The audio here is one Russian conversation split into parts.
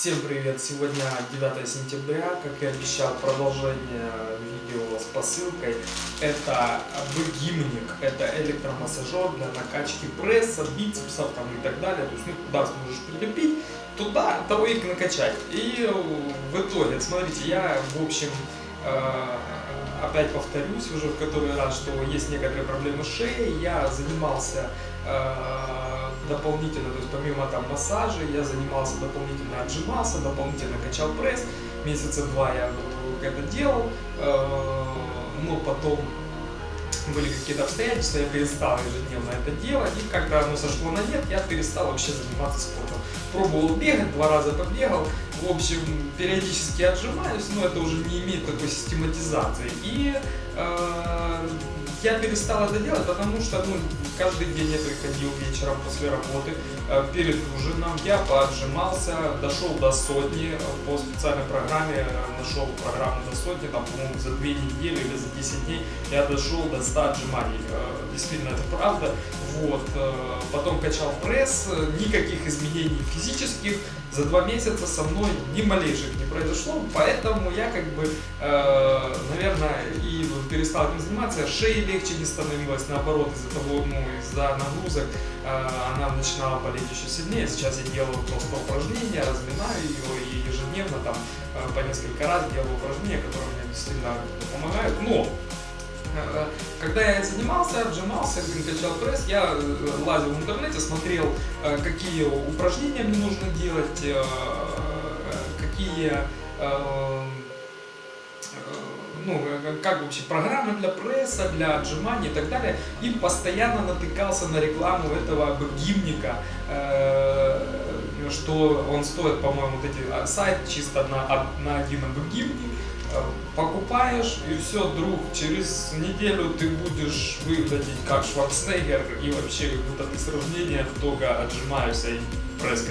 Всем привет! Сегодня 9 сентября, как и обещал, продолжение видео с посылкой. Это гимник, это электромассажер для накачки пресса, бицепсов там, и так далее. То есть, ну, куда сможешь прилепить, туда того и накачать. И в итоге, смотрите, я, в общем, э, опять повторюсь уже в который раз, что есть некоторые проблемы с шеей. Я занимался э, дополнительно, то есть помимо там массажа, я занимался дополнительно, отжимался, дополнительно качал пресс. Месяца два я это делал, э, но потом были какие-то обстоятельства, я перестал ежедневно это делать, и когда оно сошло на нет, я перестал вообще заниматься спортом. Пробовал бегать, два раза побегал, в общем, периодически отжимаюсь, но это уже не имеет такой систематизации. И э, я перестал это делать, потому что ну, каждый день я приходил вечером после работы, э, перед ужином я поотжимался, дошел до сотни, по специальной программе нашел программу до сотни, там, по-моему, за две недели или за 10 дней я дошел до 100 отжиманий. Э, действительно, это правда. Вот. Э, потом качал пресс, никаких изменений физических, за два месяца со мной ни малейших не произошло, поэтому я как бы, э, наверное, и перестал этим заниматься, шеи легче не становилось, наоборот, из-за того, ну, из-за нагрузок э, она начинала болеть еще сильнее, сейчас я делаю просто упражнения, разминаю ее и ежедневно там по несколько раз делаю упражнения, которые мне действительно помогают, но когда я занимался, отжимался, качал пресс, я э, лазил в интернете, смотрел, э, какие упражнения мне нужно делать, какие ну, как вообще программы для пресса, для отжиманий и так далее, и постоянно натыкался на рекламу этого гимника, что он стоит, по-моему, вот эти а, сайт чисто на, на один гимник, покупаешь, и все, друг, через неделю ты будешь выглядеть как Шварценеггер, и вообще как будто ты с только отжимаешься и пресс.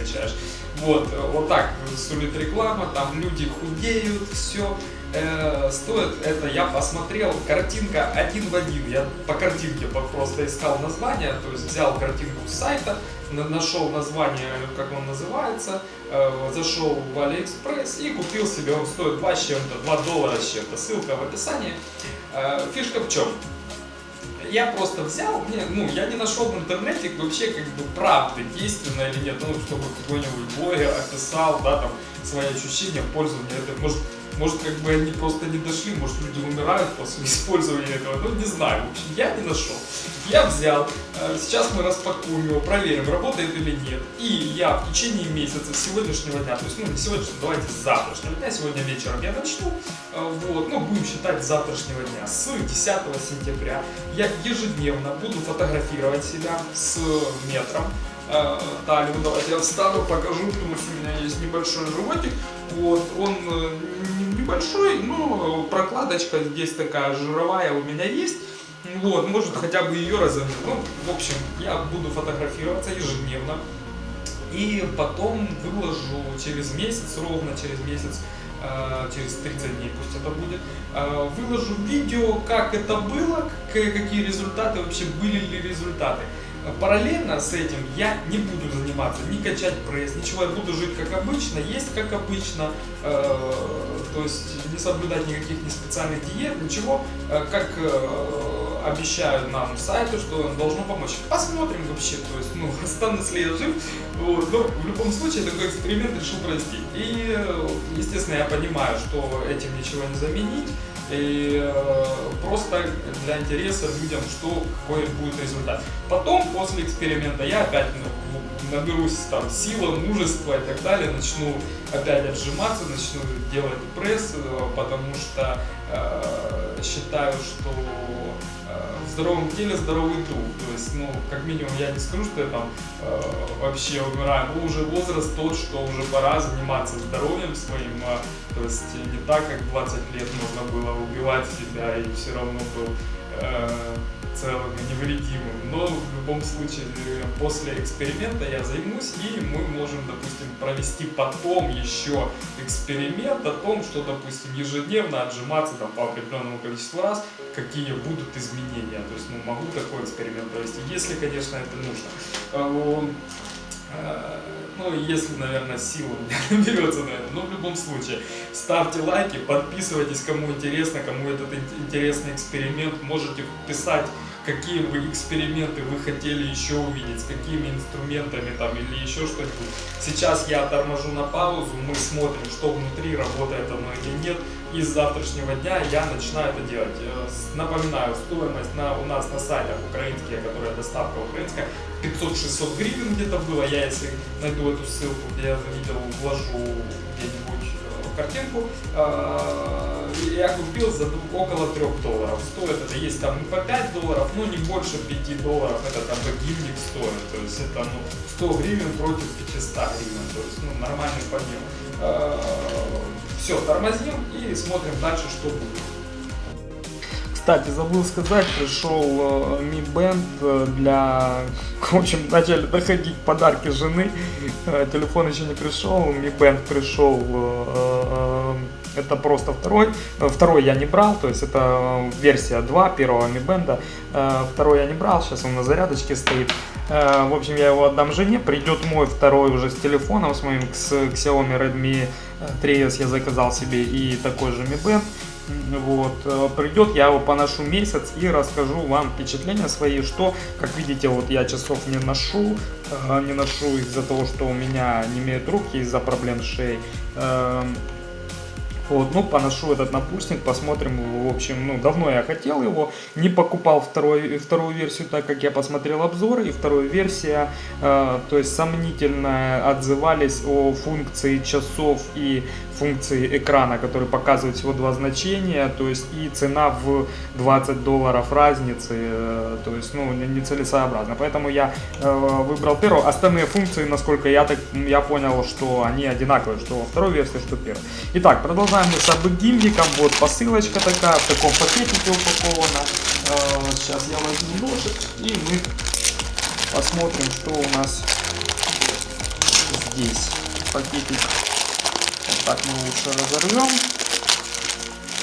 Вот, вот так сулит реклама, там люди худеют, все. Э, стоит это, я посмотрел, картинка один в один, я по картинке просто искал название, то есть взял картинку с сайта, нашел название, как он называется, э, зашел в Алиэкспресс и купил себе, он стоит 2 с чем-то, 2 доллара с чем-то, ссылка в описании. Э, фишка в чем? Я просто взял, мне, ну, я не нашел в интернете вообще как бы правды, действенно или нет, ну, чтобы какой-нибудь блогер описал, да, там, свои ощущения, пользования, это может может, как бы они просто не дошли, может, люди умирают после использования этого, ну, не знаю. В общем, я не нашел. Я взял, э, сейчас мы распакуем его, проверим, работает или нет. И я в течение месяца, сегодняшнего дня, то есть, ну, не сегодняшнего, давайте с завтрашнего дня, сегодня вечером я начну, э, вот, ну, будем считать с завтрашнего дня, с 10 сентября, я ежедневно буду фотографировать себя с метром, э, талию. Давайте я встану, покажу, потому что у меня есть небольшой животик. Вот, он небольшой, но прокладочка здесь такая жировая у меня есть. Вот, может хотя бы ее разомнуть. Ну, в общем, я буду фотографироваться ежедневно. И потом выложу через месяц, ровно через месяц, э, через 30 дней пусть это будет, э, выложу видео, как это было, какие результаты, вообще были ли результаты. Параллельно с этим я не буду заниматься, не качать пресс, ничего, я буду жить как обычно, есть как обычно, э, то есть не соблюдать никаких не специальных диет, ничего, э, как э, обещают нам сайты, что должно помочь. Посмотрим вообще, то есть, ну, останусь ли я жив, вот, но в любом случае такой эксперимент решил провести. И, естественно, я понимаю, что этим ничего не заменить, и э, просто для интереса людям, что какой будет результат. Потом, после эксперимента, я опять ну, наберусь там сила, мужества и так далее, начну опять отжиматься, начну делать пресс, э, потому что э, считаю, что в здоровом теле здоровый дух. То есть, ну, как минимум, я не скажу, что я там э, вообще умираю, но уже возраст тот, что уже пора заниматься здоровьем своим. Э, то есть не так, как 20 лет можно было убивать себя и все равно был э, целым и невредимым. Но в любом случае после эксперимента я займусь и мы можем, допустим, провести потом еще эксперимент о том, что, допустим, ежедневно отжиматься там, по определенному количеству раз, какие будут изменения. То есть, ну, могу такой эксперимент провести, если, конечно, это нужно. Э, Ну, если, наверное, сила наберется, наверное. Но в любом случае, ставьте лайки, подписывайтесь, кому интересно, кому этот ин- интересный эксперимент. Можете писать, какие вы эксперименты вы хотели еще увидеть, с какими инструментами там или еще что-нибудь. Сейчас я торможу на паузу, мы смотрим, что внутри, работает оно или нет. И с завтрашнего дня я начинаю это делать. Э, Напоминаю, стоимость на, у нас на сайтах украинские, которая доставка украинская, 500-600 гривен где-то было. Я если найду эту ссылку, где я это видел, вложу где-нибудь э, картинку. Э, Я купил за около 3 долларов. Стоит это, есть там и по 5 долларов, но не больше 5 долларов. Это там гимник стоит. То есть это ну, 100 гривен против 500 гривен. То есть ну, нормальный подъем. Все, тормозим и смотрим дальше, что будет. Кстати, забыл сказать, пришел э, Mi Band э, для... В общем, начали доходить подарки жены. Э, Телефон еще не пришел, Mi Band пришел. Это просто второй. Второй я не брал, то есть это версия 2 первого Mi Band. Второй я не брал, сейчас он на зарядочке стоит. В общем, я его отдам жене. Придет мой второй уже с телефоном, с моим с Xiaomi Redmi 3S я заказал себе и такой же Mi Band. Вот, э, придет, я его поношу месяц и расскажу вам впечатления свои, что, как видите, вот я часов не ношу, э, не ношу из-за того, что у меня не имеют руки из-за проблем с шеей. Вот, ну, поношу этот напульсник, посмотрим, в общем, ну, давно я хотел его, не покупал второй, вторую версию, так как я посмотрел обзоры, и вторая версия, э, то есть сомнительно отзывались о функции часов и функции экрана, который показывает всего два значения, то есть и цена в 20 долларов разницы, э, то есть, ну, не- нецелесообразно. Поэтому я э, выбрал первую. Остальные функции, насколько я так я понял, что они одинаковые, что во второй версии, что первой. Итак, продолжаем мы с абгимником. Вот посылочка такая, в таком пакетике упакована. Э, сейчас я возьму ножик и мы посмотрим, что у нас здесь. Пакетик вот так мы лучше разорвем.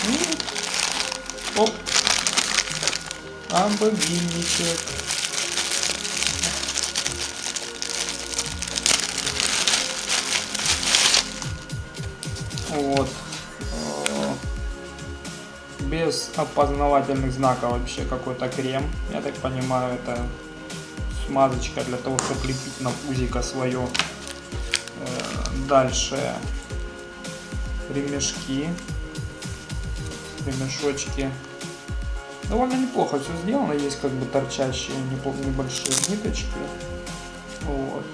И... Оп. Абогильничек. Вот. Без опознавательных знаков вообще какой-то крем. Я так понимаю, это смазочка для того, чтобы лепить на пузико свое. Э, Дальше ремешки, ремешочки. Довольно неплохо все сделано, есть как бы торчащие небольшие ниточки. Вот.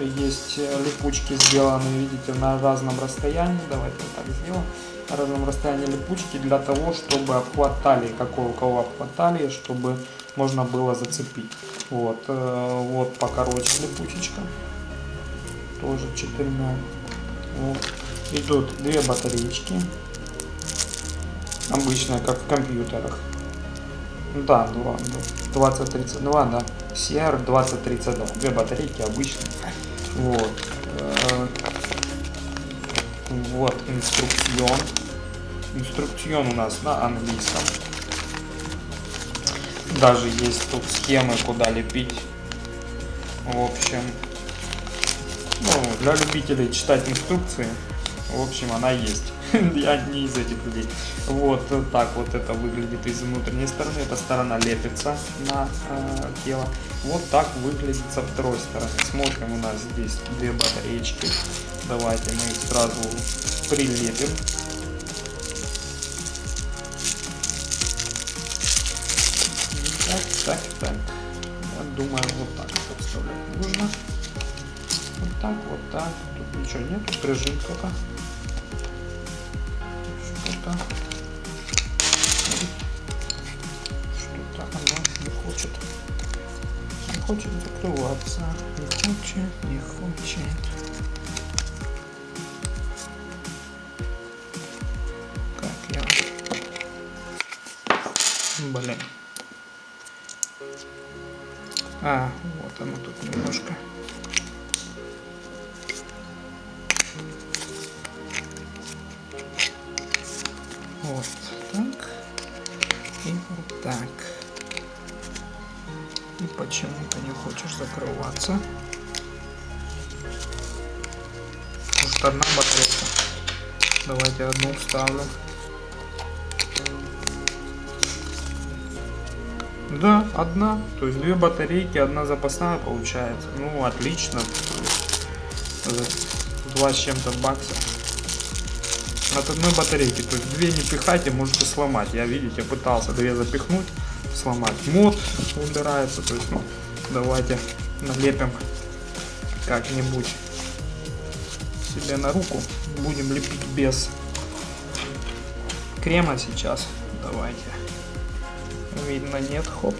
Есть э, липучки сделаны, видите, на разном расстоянии. Давайте вот так сделаем. На разном расстоянии липучки для того, чтобы обхват талии, какой у кого обхват талии, чтобы можно было зацепить. Вот, э, вот покороче липучечка. Тоже четырьмя. Вот. Идут две батареечки. Обычная, как в компьютерах. Да, два, да. 2032, да. CR 2032. Две батарейки обычные. Вот. Вот инструкцион. Инструкцион у нас на английском. Даже есть тут схемы, куда лепить. В общем, ну, для любителей читать инструкции, в общем, она есть. Я не из этих людей. Вот э, так вот это выглядит из внутренней стороны. Эта сторона лепится на э, тело. Вот так выглядит со второй стороны. Смотрим, у нас здесь две батареечки. Давайте мы их сразу прилепим. Так, так, так. Я думаю, вот так вот вставлять нужно. Вот так, вот так. Тут ничего нет, прижим только. Что-то. Что-то оно не хочет. Не хочет закрываться. Не хочет, не хочет. А, вот оно тут немножко. Вот так. И вот так. И почему ты не хочешь закрываться. Может одна батарейка. Давайте одну вставлю. Да, одна. То есть две батарейки, одна запасная получается. Ну, отлично. Два с чем-то бакса. От одной батарейки. То есть две не пихайте, можете сломать. Я, видите, пытался две запихнуть, сломать. Мод убирается. То есть, ну, давайте налепим как-нибудь себе на руку. Будем лепить без крема сейчас. Давайте. Видно, нет, хоп.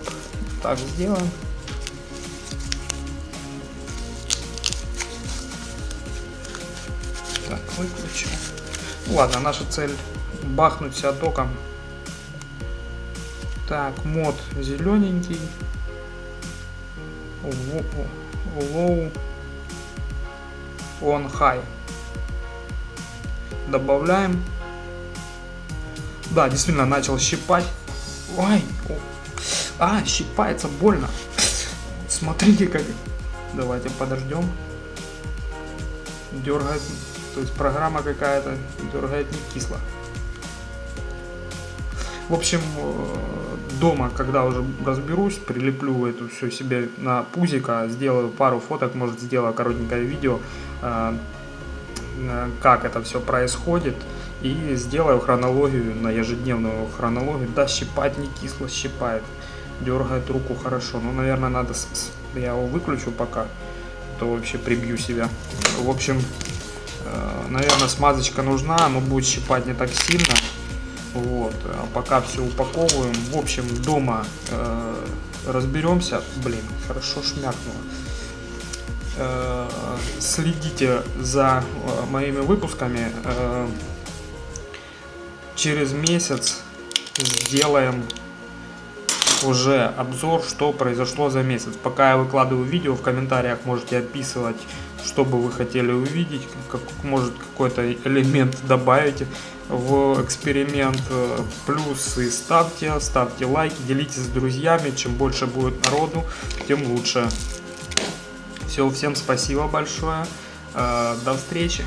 Так сделаем. Так, выключу. Ну Ладно, наша цель бахнуть себя током. Так, мод зелененький. Low on high. Добавляем. Да, действительно начал щипать. Ой, а, щипается больно. Смотрите как. Давайте подождем. Дергает, то есть программа какая-то дергает не кисло. В общем, э, дома, когда уже разберусь, прилеплю эту все себе на пузико, сделаю пару фоток, может сделаю коротенькое видео, э, э, как это все происходит, и сделаю хронологию на ежедневную хронологию. Да, щипать не кисло, щипает, дергает руку хорошо. Ну, наверное, надо, я его выключу пока, а то вообще прибью себя. В общем, наверное, смазочка нужна, но будет щипать не так сильно. Вот, а пока все упаковываем. В общем, дома э, разберемся. Блин, хорошо шмякнуло. Э, следите за э, моими выпусками. Э, через месяц сделаем уже обзор, что произошло за месяц. Пока я выкладываю видео, в комментариях можете описывать, что бы вы хотели увидеть, как, может какой-то элемент добавить в эксперимент. Плюсы ставьте, ставьте лайки, делитесь с друзьями. Чем больше будет народу, тем лучше. Все, всем спасибо большое. Э, До встречи.